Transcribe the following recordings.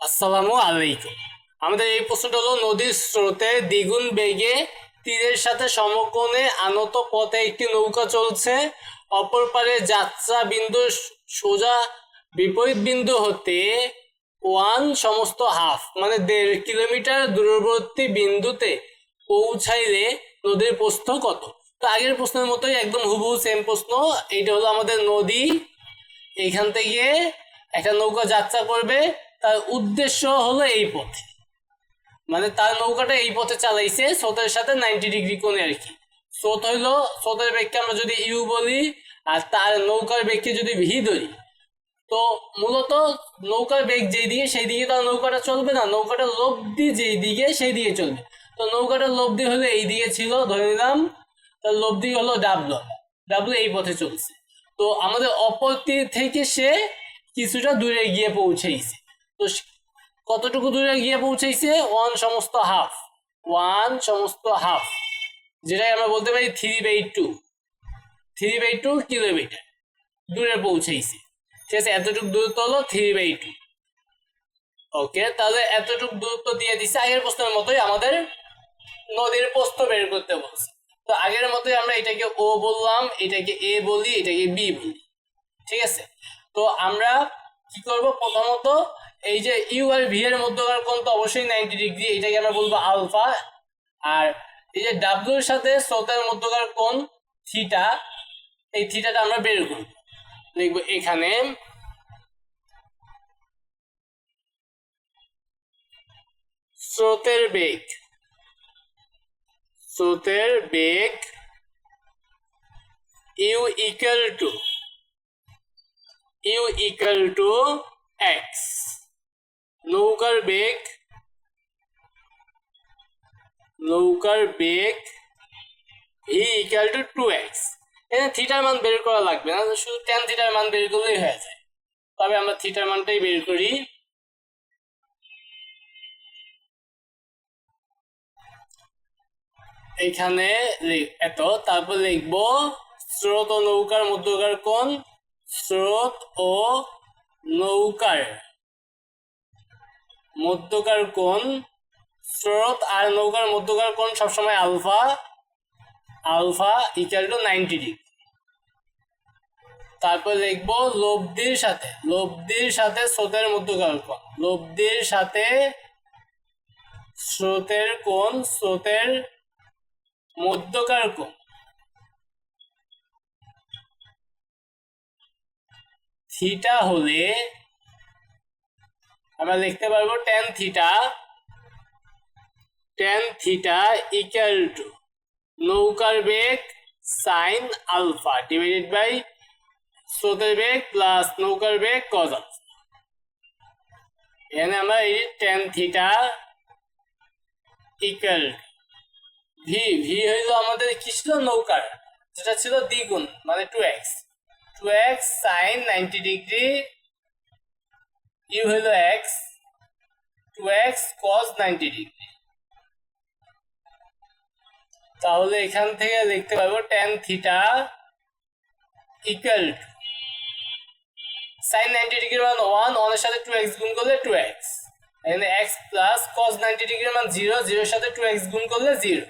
আসসালামু আলাইকুম। আমাদের এই প্রশ্নটা হলো, নদীর স্রোতে দ্বিগুণ বেগে তীরের সাথে সমকোণে আনত পথে একটি নৌকা চলছে। অপর পারে যাত্রা বিন্দু সোজা বিপরীত বিন্দু হতে ওয়ান সমস্ত হাফ মানে দেড় কিলোমিটার দূরবর্তী বিন্দুতে পৌঁছাইলে নদীর প্রস্থ কত? তো আগের প্রশ্নের মতোই একদম হুবহু সেম প্রশ্ন। এইটা হলো আমাদের নদী। এইখান থেকে একটা নৌকা যাত্রা করবে। তার উদ্দেশ্য হলো এই পথে। মানে তার নৌকাটা এই পথে চালাইছে, স্রোতের সাথে নাইনটি ডিগ্রি কোণে আর কি। স্রোত হইল, স্রোতের বেগকে আমরা যদি ইউ বলি, আর তার নৌকার বেগকে যদি ভি ধরি, তো মূলত নৌকার বেগ যেই দিকে, সেই দিকে তার নৌকাটা চলবে না, নৌকাটা লব্ধি যেই দিকে, সেই দিকে চলবে। তো নৌকাটা লব্ধি হলে এই দিকে ছিল, ধরে নিলাম, তার লব্ধি হলো ডাবলো ডাবলো এই পথে চলছে। তো আমাদের অপর তীর থেকে সে কিছুটা দূরে গিয়ে পৌঁছেছে তো কতটুকু দূরে গিয়ে পৌঁছেছে ওয়ান সমস্ত হাফ ওয়ান সমস্ত হাফ যেটাই আমরা বলতে পারি three by two three by two kilometre দূরে পৌঁছেছে ঠিক আছে, এতটুকু দূরত্ব হলো থ্রি বাই টু ওকে তাহলে এতটুকু দূরত্ব দিয়ে দিচ্ছে আগের প্রশ্নের মতোই আমাদের নদীর প্রস্থ বের করতে বলছে। তো আগের মতোই আমরা এটাকে ও বললাম, এটাকে এ বলি, এটাকে বি বলি। ঠিক আছে? তো আমরা কি করব? প্রথমত এই যে ইউ আর ভি এর মধ্যকার কোণ তো অবশ্যই নাইনটি ডিগ্রি এটাকে আমরা বলব আলফা আর এই যে ডাব্লিউর সাথে স্রোতের মধ্যকার কোণ থিটা এই থিটাটা আমরা বের করব। লিখব এখানে। স্রোতের বেগ। স্রোতের বেগ U equal to U equal to X নৌকার বেগ নৌকার বেগ V equal to two X এখানে থিটার মান বের করা লাগবে না, শুধু টেন থিটার মান বের করলেই হয়ে যায়। তবে আমরা থিটার মানটাই বের করি। এখানে এত, তারপর লিখব স্রোত ও নৌকার মধ্যকার কোণ, স্রোত ও নৌকার। মধ্যকার কোণ, স্রোত আর নৌকার মধ্যকার কোণ সবসময় alpha alpha equal to ninety degree তারপর লিখব লব্ধির সাথে লব্ধির সাথে স্রোতের মধ্যকার কোণ, লব্ধির সাথে স্রোতের কোণ, স্রোতের মধ্যকার কোণ। থিটা হলে আমরা লিখতে পারব tan theta tan theta equal to নৌকার বেগ সাইন আলফা ডিভাইডেড বাই স্রোতের বেগ প্লাস নৌকার বেগ কজ এখানে আমরা এই tan theta equal V V হইল আমাদের কি ছিল নৌকার? যেটা ছিল দ্বিগুণ মানে two X two X sine ninety degree U হইল X two X cos ninety degree তাহলে এখান থেকে লিখতে পারব tan theta equal to sine ninety ডিগ্রির মান ওয়ান ওয়ানের সাথে টু এক্স গুণ করলে টু এক্স এখানে এক্স প্লাস কস নাইনটি ডিগ্রির মান জিরো জিরোর সাথে টু এক্স গুণ করলে জিরো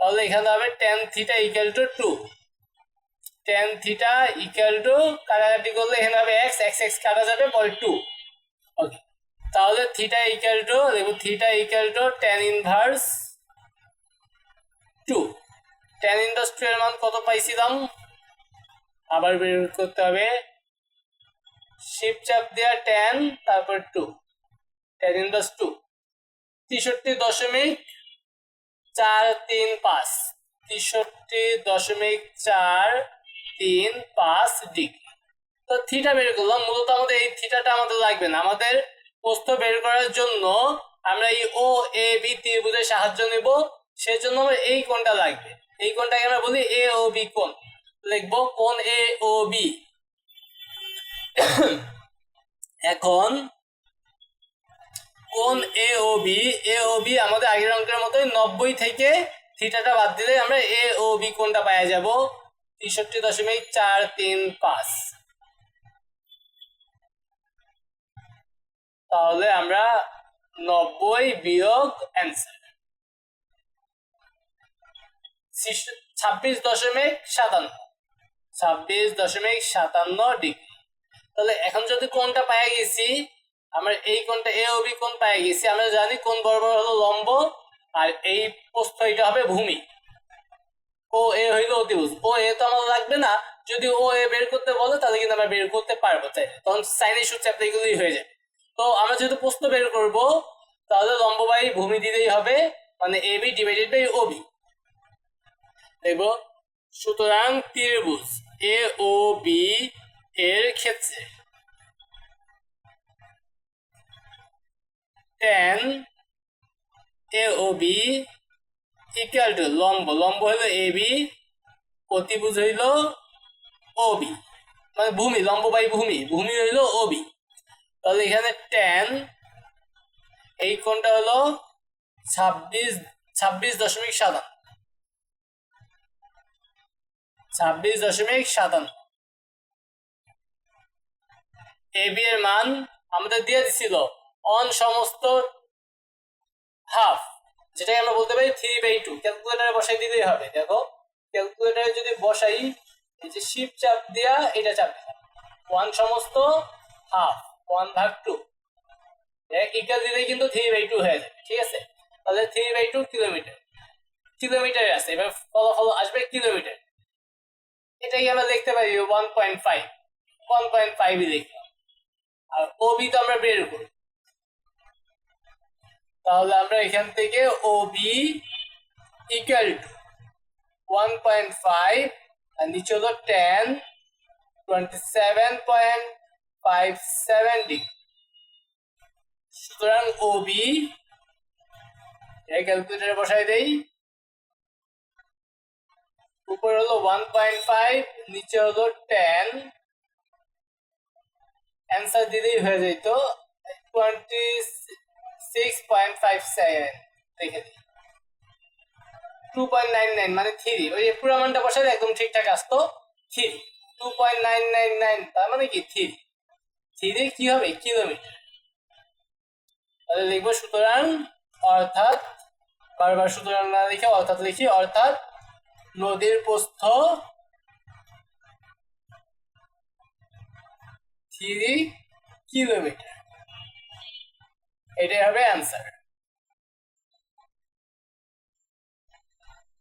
তাহলে এখানে হবে tan theta equal to two tan theta equal to কাটাকাটি করলে এখানে হবে এক্স এক্স এক্স কাটা যাবে পরে টু ওকে তাহলে থিটা ইকুয়াল টু দেখব theta equal to tan inverse two tan inverse two এর মান কত পাইছিলাম আবার বের করতে হবে। শিপ চাপ দেওয়া টেন তারপর টু টেন ইনভার্স টু তেষট্টি দশমিক চার তিন পাঁচ। তেষট্টি দশমিক চার তিন, পাঁচ ডিগ্রি। তো থিটা বের করলাম। মূলত আমাদের এই থিটাটা আমাদের লাগবে না। আমাদের প্রস্থ বের করার জন্য আমরা এই ও এ বি ত্রিভুজের সাহায্য নেব। সেই জন্য আমার এই কোণটা লাগবে। এই কোণটাকে আমরা বলি এ ও বি কোণ। লিখব কোণ এ ও বি এখন কোন এ O B A O B আমাদের আগের অঙ্কের মতোই নব্বই থেকে থিটাটা বাদ দিলে আমরা এ ও বি কোণটা পাওয়া যাব। তেষট্টি দশমিক চার তিন পাঁচ। তাহলে আমরা নব্বই বিয়োগ অ্যান্সার ছাব্বিশ দশমিক সাতান্ন। ছাব্বিশ দশমিক সাতান্ন ডিগ্রি। তাহলে এখন যদি কোনটা পাই গেছি, আমরা এই কোনটা এ বি কোন পাই গেছি, আমরা জানি কোন বরাবর হলো লম্ব, আর এই প্রস্থ এটা হবে ভূমি। ও এ হইল ও এ তো আমাদের লাগবে না। যদি ও এ বের করতে বলে, তাহলে কিন্তু আমরা বের করতে পারব। চাইলে তখন সাইনের সূত্রে আপনি এগুলোই হয়ে যাবে। তো আমরা যেহেতু প্রস্থ বের করব, তাহলে লম্ব ভূমি দিলেই হবে মানে A B divided by O B দেখব, সুতরাং ত্রিভুজ এ ও বি এর ক্ষেত্রে। Tan A O B equal to লম্ব। লম্ব হলো এ বি অতিভুজ হইল ও বি মানে ভূমি লম্ব বাই ভূমি। ভূমি হইল ও তাহলে এখানে এই কোণটা হলো ছাব্বিশ ছাব্বিশ দশমিক সাতান্ন। ছাব্বিশ দশমিক সাতান্ন। এ বি এর মান আমাদের দিয়ে দিছিল অন সমস্ত হাফ যেটাকে আমরা বলতে পারি থ্রি বাই টু ক্যালকুলেটারে বসাই হবে, দেখো। ক্যালকুলেটারে যদি বসাই, এই যে শিপ চাপ দিয়া এটা চাপ ওয়ান সমস্ত হাফ ওয়ান ভাগ টু ইকাল দিলে কিন্তু থ্রি বাই টু হয়ে যাবে, ঠিক আছে? তাহলে থ্রি বাই টু কিলোমিটার কিলোমিটারে আছে, এবার ফলাফল আসবে কিলোমিটার এটাই আমরা দেখতে পারি one point five one point ফাইভই দেখলাম। আর ওবি তো আমরা বের করি। তাহলে আমরা এখান থেকে OB equal to one point five আর নিচে হলো tan twenty seven point five seven degree সুতরাং ওবি ক্যালকুলেটারে বসাই দেই। উপরে হলো ওয়ান পয়েন্ট ফাইভ নিচে হলো টেন অ্যান্সার দিলেই হয়ে যেত twenty six point five seven দেখে দিই টু পয়েন্ট নাইন নাইন মানে থ্রি ওই পুরো একদম ঠিকঠাক আসতো three two point nine nine nine তার মানে কি থ্রি থ্রি কি হবে? কিলোমিটার তাহলে লিখব সুতরাং অর্থাৎ, বারবার সুতরাং না লিখে অর্থাৎ লিখি, অর্থাৎ নদীর প্রস্থ থ্রি কিলোমিটার এটাই হবে অ্যান্সার